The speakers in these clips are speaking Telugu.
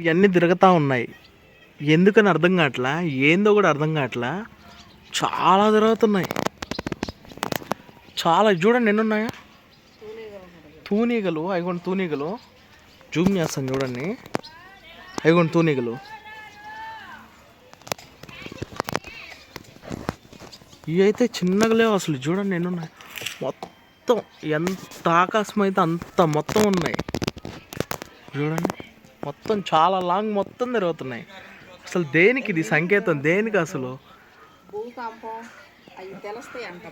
ఇవన్నీ తిరుగుతూ ఉన్నాయి. ఎందుకని అర్థం కావట్లా? ఏందో కూడా అర్థం కావట్లా? చాలా తిరుగుతున్నాయి చాలా చూడండి ఎన్ని ఉన్నాయా తూనీగలు అయిగోండి తూనీగలు. జూమ్ చేస్తాను చూడండి. అయిగోండి తూనీగలు. ఇవి అయితే చిన్నగా లేవు అసలు. చూడండి ఎన్ని ఉన్నాయి మొత్తం ఎంత ఆకాశం అయితే అంత మొత్తం ఉన్నాయి. చూడండి. మొత్తం చాలా లాంగ్ మొత్తం తిరుగుతున్నాయి. అసలు దేనికి ఇది సంకేతం? దేనికి అసలు?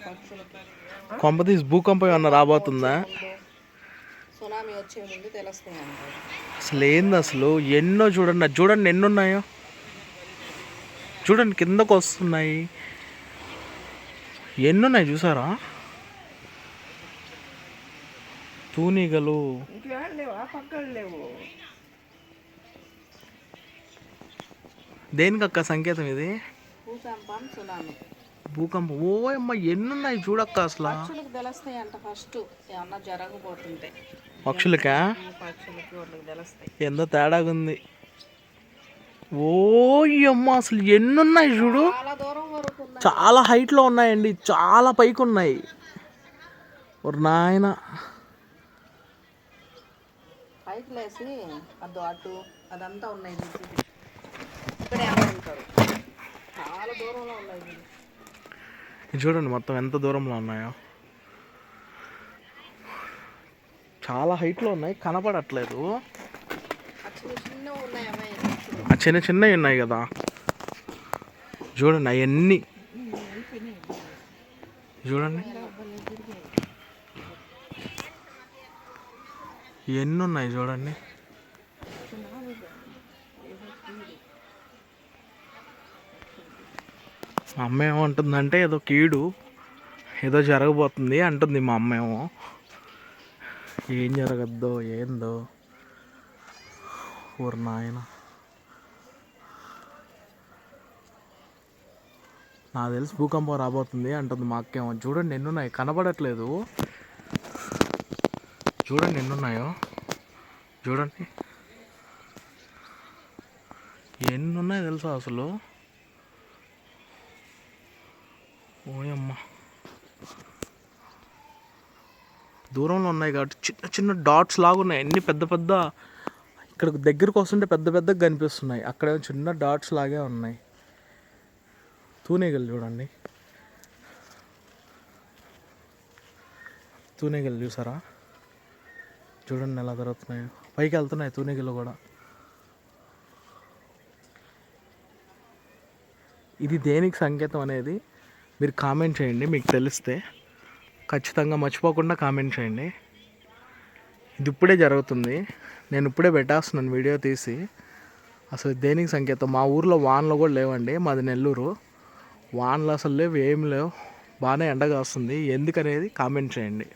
పక్షులకి. కొంపతీసి భూకంపం ఏమన్నా రాబోతుందా? సునామీ వచ్చే ముందు తెలుస్తాయి అంట అసలు? ఏంది అసలు ఎన్నో చూడండి చూడండి ఎన్ని ఉన్నాయో చూడండి కిందకు వస్తున్నాయి ఎన్ని ఉన్నాయి చూసారా తూనీగలు లేవా. పక్కన లేవు దేనికి అక్క సంకేతం ఇది? భూకంపం సునామీ. భూకంపం. ఓ అమ్మ ఎన్ని ఉన్నాయి చూడక్క అసలు? పక్షులకు తెలుస్తాయి అంట ఫస్ట్. ఏమన్నా జరగబోతుంటే. పక్షులకా? పక్షులకి వాళ్ళకి తెలుస్తాయి. ఎంతో తేడాగా ఉంది. ఓ అమ్మ అసలు ఎన్ని ఉన్నాయి చూడు? చాలా దూరం వరకు ఉన్నాయి. చాలా హైట్లో ఉన్నాయండి. చాలా పైకి ఉన్నాయి ఒక నాయన. పైకి లేసి అటు అటు అదంతా ఉన్నాయి. ఇది చాలా దూరంలో ఉన్నాయి చూడండి మొత్తం ఎంత దూరంలో ఉన్నాయో. చాలా హైట్లో ఉన్నాయి కనపడట్లేదు. ఆ చిన్న చిన్నవి ఉన్నాయి కదా. చూడండి అవన్నీ. చూడండి. ఎన్ని ఉన్నాయి చూడండి. అమ్మ ఏమంటుందంటే ఏదో కీడు ఏదో జరగబోతుంది అంటుంది మా అమ్మ ఏమో ఏం జరగద్దో ఏందో. ఊరు నాయన. నాకు తెలిసి భూకంపం రాబోతుంది అంటుంది మా అక్కేమో. చూడండి ఎన్నున్నాయి కనబడట్లేదు. చూడండి ఎన్నున్నాయో. చూడండి. ఎన్ని ఉన్నాయో తెలుసా అసలు? ఓయమ్మ. దూరంలో ఉన్నాయి కాబట్టి చిన్న చిన్న డాట్స్ లాగా ఉన్నాయి. అన్ని పెద్ద పెద్ద ఇక్కడ దగ్గరకు వస్తుంటే పెద్ద పెద్దగా కనిపిస్తున్నాయి. అక్కడ చిన్న డాట్స్ లాగే ఉన్నాయి. తూనీగలు చూడండి. తూనేగల్ చూసారా? చూడండి ఎలా జరుగుతున్నాయో. పైకి వెళ్తున్నాయి తూనేగలు కూడా. ఇది దేనికి సంకేతం అనేది? మీరు కామెంట్ చేయండి మీకు తెలిస్తే ఖచ్చితంగా మర్చిపోకుండా కామెంట్ చేయండి. ఇది ఇప్పుడే జరుగుతుంది. నేను ఇప్పుడే పెట్టేస్తున్నాను వీడియో తీసి. అసలు దేనికి సంకేతం? మా ఊర్లో వానలు కూడా లేవండి మాది నెల్లూరు. వానలు అసలు లేవు ఏం లేవు. బాగానే ఎండగా వస్తుంది. ఎందుకనేది కామెంట్ చేయండి.